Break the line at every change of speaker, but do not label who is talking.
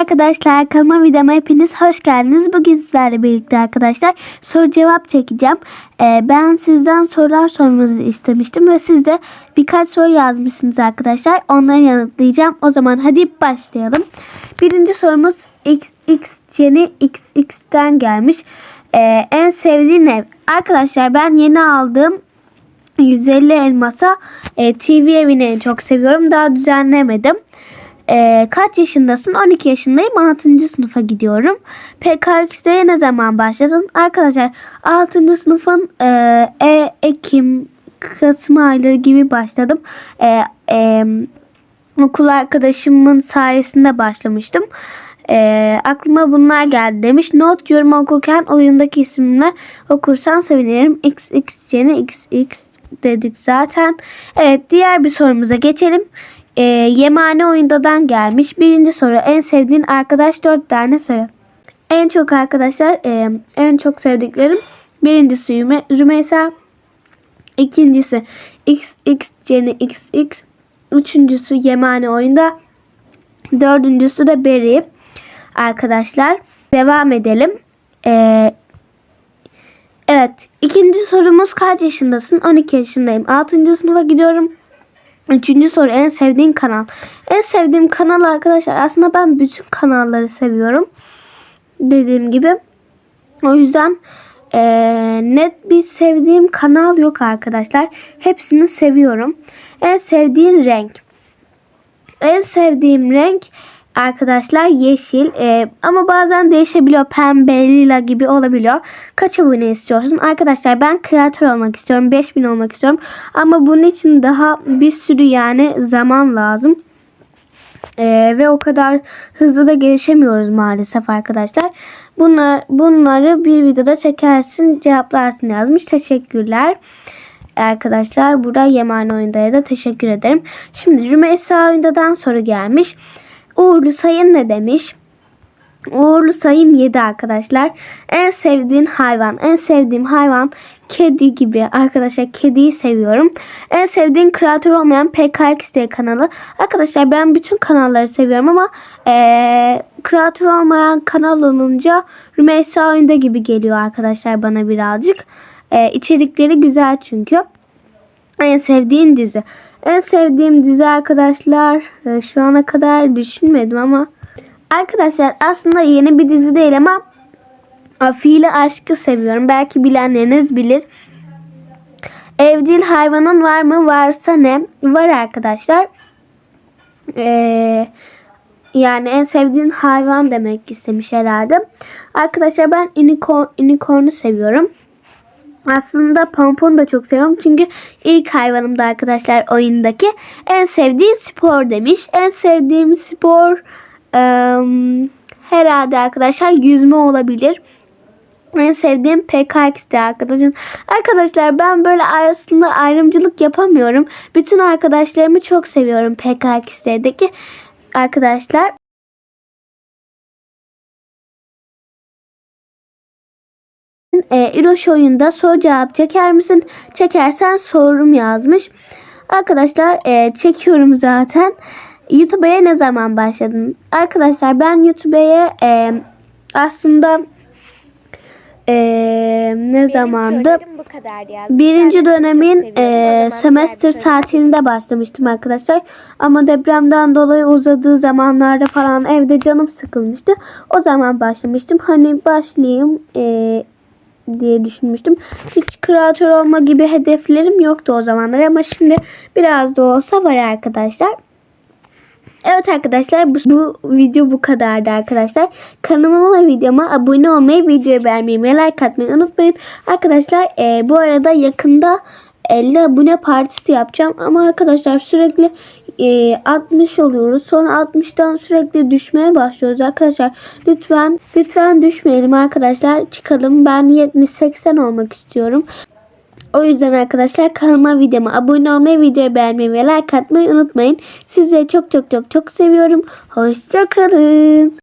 Arkadaşlar kanalıma videoma hepiniz hoş geldiniz. Bugün sizlerle birlikte arkadaşlar soru cevap çekeceğim. Ee, ben sizden sorular sormanızı istemiştim ve siz de birkaç soru yazmışsınız arkadaşlar. Onları yanıtlayacağım. O zaman hadi başlayalım. Birinci sorumuz X, X Jenny XX'ten gelmiş. Ee, en sevdiğin ev. Arkadaşlar ben yeni aldığım 150 elmasa e, TV evini en çok seviyorum. Daha düzenlemedim. Ee, kaç yaşındasın? 12 yaşındayım. 6. sınıfa gidiyorum. PKX'de ne zaman başladın? Arkadaşlar 6. sınıfın e, e, Ekim, Kasım ayları gibi başladım. E, e, okul arkadaşımın sayesinde başlamıştım. E, aklıma bunlar geldi demiş. Not yorum okurken oyundaki isimle okursan sevinirim. XX Jenny XX dedik zaten. Evet diğer bir sorumuza geçelim. E, Yemane oyundadan gelmiş. Birinci soru en sevdiğin arkadaş dört tane soru. En çok arkadaşlar e, en çok sevdiklerim birincisi Yüme, Rümeysa ikincisi XX Jenny XX üçüncüsü Yemane oyunda dördüncüsü de Berry arkadaşlar devam edelim. E, evet ikinci sorumuz kaç yaşındasın 12 yaşındayım 6. sınıfa gidiyorum Üçüncü soru en sevdiğin kanal. En sevdiğim kanal arkadaşlar aslında ben bütün kanalları seviyorum. Dediğim gibi. O yüzden e, net bir sevdiğim kanal yok arkadaşlar. Hepsini seviyorum. En sevdiğin renk. En sevdiğim renk arkadaşlar yeşil ee, ama bazen değişebiliyor. Pembe lila gibi olabiliyor. Kaç abone istiyorsun? Arkadaşlar ben kreatör olmak istiyorum 5000 olmak istiyorum. Ama bunun için daha bir sürü yani zaman lazım. Ee, ve o kadar hızlı da gelişemiyoruz maalesef arkadaşlar. Bunlar, bunları bir videoda çekersin cevaplarsın yazmış. Teşekkürler. Arkadaşlar burada Yemane oyundaya da teşekkür ederim. Şimdi Rümeysa oyundadan soru gelmiş Uğurlu sayın ne demiş? Uğurlu sayım 7 arkadaşlar. En sevdiğin hayvan. En sevdiğim hayvan kedi gibi. Arkadaşlar kediyi seviyorum. En sevdiğin kreatör olmayan PKXD kanalı. Arkadaşlar ben bütün kanalları seviyorum ama ee, kreatör olmayan kanal olunca Rümeysa oyunda gibi geliyor arkadaşlar bana birazcık. E, içerikleri güzel çünkü. En sevdiğin dizi. En sevdiğim dizi arkadaşlar e, şu ana kadar düşünmedim ama arkadaşlar aslında yeni bir dizi değil ama Fiili Aşk'ı seviyorum. Belki bilenleriniz bilir. Evcil hayvanın var mı? Varsa ne? Var arkadaşlar. Ee, yani en sevdiğin hayvan demek istemiş herhalde. Arkadaşlar ben unicorn, unicorn'u seviyorum. Aslında pompon da çok seviyorum. Çünkü ilk hayvanım da arkadaşlar oyundaki. En sevdiğim spor demiş. En sevdiğim spor ıı, herhalde arkadaşlar yüzme olabilir. En sevdiğim PKX'de arkadaşım. Arkadaşlar ben böyle aslında ayrımcılık yapamıyorum. Bütün arkadaşlarımı çok seviyorum PKX'deki arkadaşlar. E, İroş oyunda soru cevap çeker misin? Çekersen sorum yazmış. Arkadaşlar e, çekiyorum zaten. YouTube'a ne zaman başladın? Arkadaşlar ben YouTube'a e, aslında e, ne zamandı?
bu kadar yazdım.
Birinci
Ben
dönemin e, semester tatilinde başlamıştım arkadaşlar. Ama depremden dolayı uzadığı zamanlarda falan evde canım sıkılmıştı. O zaman başlamıştım. Hani başlayayım e, diye düşünmüştüm. Hiç kreatör olma gibi hedeflerim yoktu o zamanlar ama şimdi biraz da olsa var arkadaşlar. Evet arkadaşlar bu, bu video bu kadardı arkadaşlar. Kanalıma ve videoma abone olmayı, videoyu beğenmeyi ve like atmayı unutmayın. Arkadaşlar e, bu arada yakında 50 abone partisi yapacağım. Ama arkadaşlar sürekli e, 60 oluyoruz. Sonra 60'tan sürekli düşmeye başlıyoruz arkadaşlar. Lütfen lütfen düşmeyelim arkadaşlar. Çıkalım. Ben 70-80 olmak istiyorum. O yüzden arkadaşlar kanalıma videoma abone olmayı, videoyu beğenmeyi ve like atmayı unutmayın. Sizleri çok çok çok çok seviyorum. Hoşçakalın.